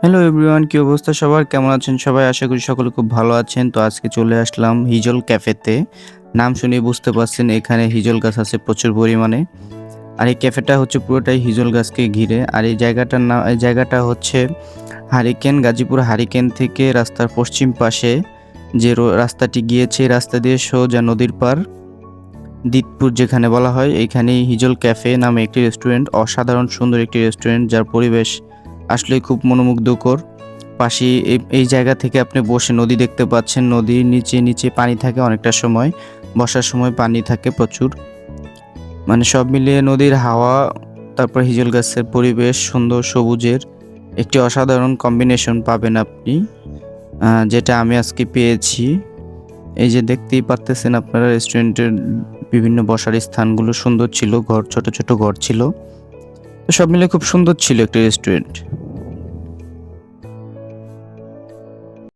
Hello everyone কি অবস্থা সবার? কেমন আছেন সবাই? আশা করি সকলে খুব ভালো আছেন। তো আজকে চলে আসলাম হিজল ক্যাফেতে। নাম শুনে বুঝতে পারছেন, এখানে হিজল গাছ আছে প্রচুর পরিমাণে। আর এই ক্যাফেটা হচ্ছে পুরোটাই হিজল গাছকে ঘিরে। আর এই জায়গাটার নাম এই জায়গাটা হচ্ছে হারিকেন, গাজীপুর হারিকেন থেকে রাস্তার পশ্চিম পাশে যে রাস্তাটি গিয়েছে রাস্তা দিয়ে সোজা নদীর পার দিতপুর যেখানে বলা হয় এইখানেই হিজল ক্যাফে নামে একটি রেস্টুরেন্ট, অসাধারণ সুন্দর একটি রেস্টুরেন্ট, যার পরিবেশ আসলে খুব মনোমুগ্ধকর। পাশে এই- জায়গা থেকে আপনি বসে নদী দেখতে পাচ্ছেন। নদীর নিচে নিচে পানি থাকে অনেকটা সময়। বর্ষার সময় পানি থাকে প্রচুর। মানে সব মিলিয়ে নদীর হাওয়া, তারপর হিজল গাছের পরিবেশ, সুন্দর সবুজের একটি অসাধারণ কম্বিনেশন পাবেন আপনি যেটা আমি আজকে পেয়েছি। এই যে দেখতেই পারতেছেন আপনারা রেস্টুরেন্টের বিভিন্ন বসার স্থানগুলো সুন্দর ছিল, ঘর, ছোট ছোট ঘর ছিল। সব মিলে খুব সুন্দর ছিল একটি রেস্টুরেন্ট